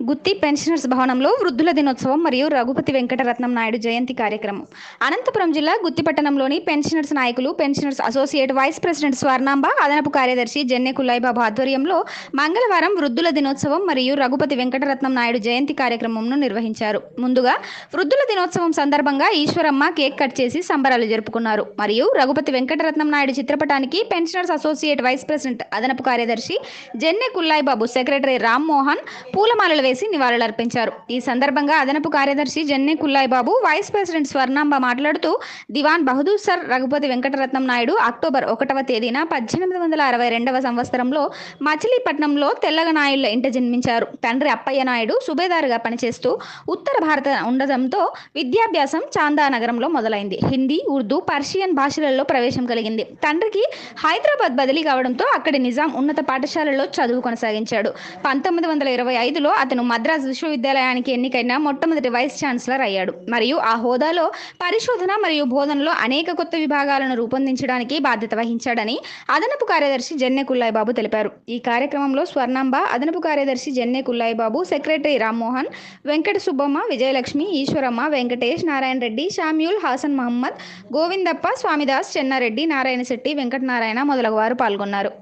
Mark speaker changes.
Speaker 1: గుత్తి pensioners భవనంలో వృద్ధుల దినోత్సవం మరియు రఘుపతి వెంకటరత్నం నాయుడు జయంతి కార్యక్రమం. అనంతపురం జిల్లా గుత్తి పట్టణంలోని పెన్షనర్స్ నాయకులు pensioners associate vice president Swarnamba అదనపు కార్యదర్శి జన్నె కుల్లాయిబాబు ఆధ్వర్యంలో మంగళవారం వృద్ధుల దినోత్సవం మరియు రఘుపతి వెంకటరత్నం నాయుడు జయంతి కార్యక్రమంను నిర్వహించారు. ముందుగా వృద్ధుల దినోత్సవం సందర్భంగా ఈశ్వరమ్మ కేక్ కట్ చేసి సంబరాలు జరుపుకున్నారు. మరియు రఘుపతి వెంకటరత్నం నాయుడు చిత్రపటానికి పెన్షనర్స్ అసోసియేట్ వైస్ ప్రెసిడెంట్ అదనపు కార్యదర్శి జెన్నె కుల్లాయిబాబు సెక్రటరీ రామ్మోహన్ పూలమాలలు వేసి నివాళులర్పించారు. ఈ సందర్భంగా అదనపు కార్యదర్శి జన్నె కుల్లాయిబాబు వైస్ ప్రెసిడెంట్ స్వర్ణాంబ మాట్లాడుతూ దివాన్ బహదూర్ సర్ రఘుపతి వెంకటరత్నం నాయుడు అక్టోబర్ ఒకటవ తేదీన పద్దెనిమిది వందల అరవై రెండవ సంవత్సరంలో మచిలీపట్నంలో తెల్లగనాయుళ్ళ ఇంట జన్మించారు. తండ్రి అప్పయ్య నాయుడు సుబేదారుగా పనిచేస్తూ ఉత్తర భారత ఉండడంతో విద్యాభ్యాసం చాందా నగరంలో మొదలైంది. హిందీ ఉర్దూ పర్షియన్ భాషలలో ప్రవేశం కలిగింది. తండ్రికి హైదరాబాద్ బదిలీ కావడంతో అక్కడి నిజాం ఉన్నత పాఠశాలలో చదువు కొనసాగించాడు. పంతొమ్మిది వందల ఇరవై ఐదులో అతను మద్రాస్ విశ్వవిద్యాలయానికి ఎన్నికైన మొట్టమొదటి వైస్ ఛాన్సలర్ అయ్యాడు. మరియు ఆ హోదాలో పరిశోధన మరియు బోధనలో అనేక కొత్త విభాగాలను రూపొందించడానికి బాధ్యత వహించాడని అదనపు కార్యదర్శి జెన్నె కుల్లాయి బాబు తెలిపారు. ఈ కార్యక్రమంలో స్వర్ణాంబ అదనపు కార్యదర్శి జెన్నె కుల్లాయి బాబు సెక్రటరీ రామ్మోహన్ వెంకట సుబ్బమ్మ విజయలక్ష్మి ఈశ్వరమ్మ వెంకటేష్ నారాయణ రెడ్డి షామ్యూల్ హాసన్ మహమ్మద్ గోవిందప్ప స్వామిదాస్ చెన్నారెడ్డి నారాయణ శెట్టి వెంకటనారాయణ మొదలగు వారు పాల్గొన్నారు.